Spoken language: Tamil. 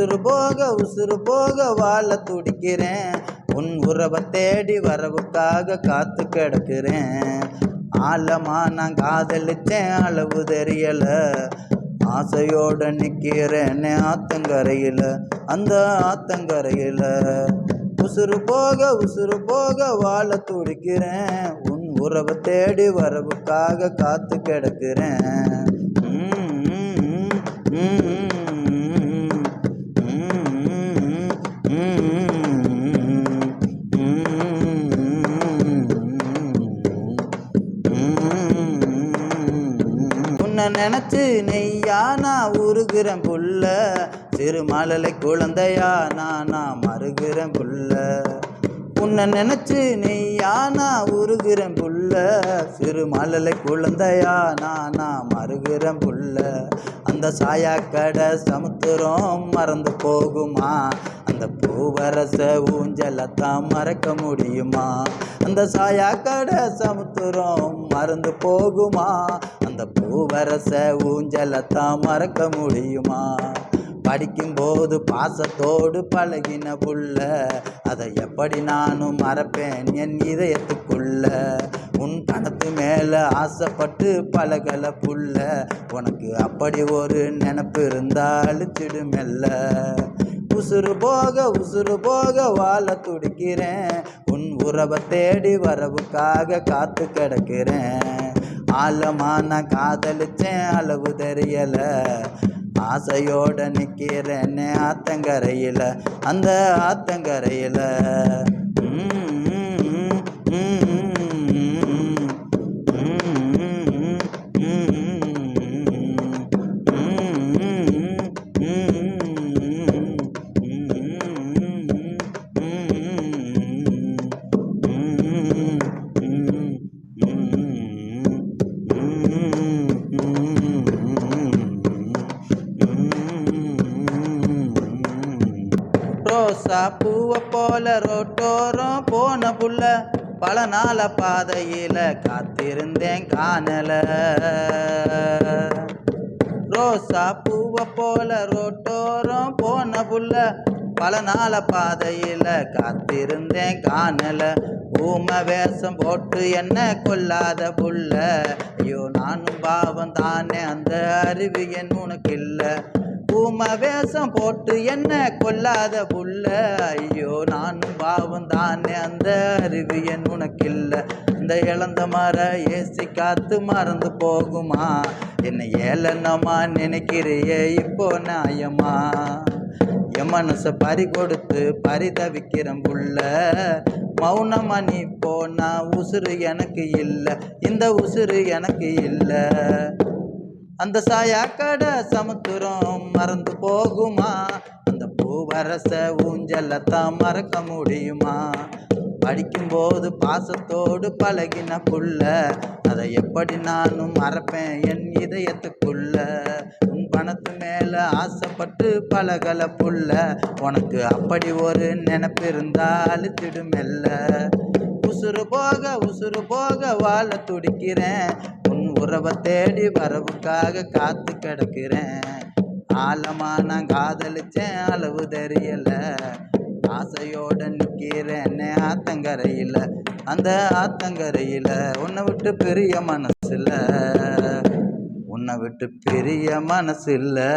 உசுறு போக உசுறு போக வாழ துடிக்கிறேன். உன் உறவை தேடி வரவுக்காக காத்து கிடக்கிறேன். ஆழமா நான் காதலித்தேன் அளவு தெரியல. ஆசையோட நிற்கிறேன் ஆத்தங்கரையில் அந்த ஆத்தங்கரையில். உசுறு போக உசுறு போக வாழ துடிக்கிறேன். உன் உறவை தேடி வரவுக்காக காத்து கிடக்கிறேன். உன்னை நினைச்சு நெய்யா நான் உருகிறேன் புல்ல. சிறுமலை குழந்தையா நான் நான் மறுகிறேன் புல்ல. உன்னை நினைச்சு நெய்யா நான் உருகிறேன் புல்ல. சிறுமலை குழந்தையா நான் நான் மறுகிறேன் புல்ல. அந்த சாயாக்கடை சமுத்திரம் மறந்து போகுமா? அந்த பூவரச ஊஞ்சலத்தான் மறக்க முடியுமா? அந்த சாயாக்கடை சமுத்திரம் மறந்து போகுமா? அந்த பூவரச ஊஞ்சலத்தான் மறக்க முடியுமா? படிக்கும்போது பாசத்தோடு பழகின புள்ள அதை எப்படி நானும் மறப்பேன் என் இதயத்துக்குள்ள? உன் பணத்து மேலே ஆசைப்பட்டு பழகல புள்ள உனக்கு அப்படி ஒரு நினப்பு இருந்தா அழிச்சிடு மெல்ல. உசுறு போக உசுறு போக வாழ துடிக்கிறேன். உன் உறவை தேடி வரவுக்காக காத்து கிடக்கிறேன். ஆழமா நான் காதலிச்சேன் அளவு தெரியல. ஆசையோட நிற்கிறேன்னு ஆத்தங்கரையில். அந்த ஆத்தங்கரையில். ரோசா பூவை போல ரோட்டோரம் போன புள்ள பல நாள பாதையில காத்திருந்தேன் காணல. ரோசா பூவை போல ரோட்டோரம் போன புள்ள பல நாள பாதையில காத்திருந்தேன் காணல. ஊம வேஷம் போட்டு என்ன கொல்லாத புள்ள ஐயோ நானும் பாவம் தானே அந்த அறிவு என் உனக்கு இல்லை ஊம வேஷம் போட்டு என்ன கொல்லாத புள்ள ஐயோ நானும் பாவம் தானே அந்த அறிவு என் உனக்கில்ல. இந்த இழந்த மர ஏசி காத்து மறந்து போகுமா? என்னை ஏளனமா நினைக்கிறியே இப்போ நியாயமா? என் மனசை பறி கொடுத்து பரிதவிக்கிறேன் புள்ள மௌனமா நீ போனா உசுறு எனக்கு இல்லை. இந்த உசுறு எனக்கு இல்லை. அந்த சாயாக்கடை சமுத்திரம் மறந்து போகுமா? அந்த பூவரச ஊஞ்சலத்தான் மறக்க முடியுமா? படிக்கும்போது பாசத்தோடு பழகின புள்ள அதை எப்படி நானும் மறப்பேன் என் இதயத்துக்குள்ள? உன் பணத்து மேல ஆசைப்பட்டு பழகல புள்ள உனக்கு அப்படி ஒரு நினப்பு இருந்தா அழுத்திடும் மெல்ல. உசுறு போக உசுறு போக வாழ துடிக்கிறேன். உறவை தேடி வரவுக்காக காத்து கிடக்கிறேன். ஆழமா நான் காதலிச்சேன் அளவு தெரியல. ஆசையோட நிக்கிறேன் ஆத்தங்கரையில். அந்த ஆத்தங்கரையில் உன்னை விட்டு பெரிய மனசில் உன்னை விட்டு பெரிய மனசு இல்லை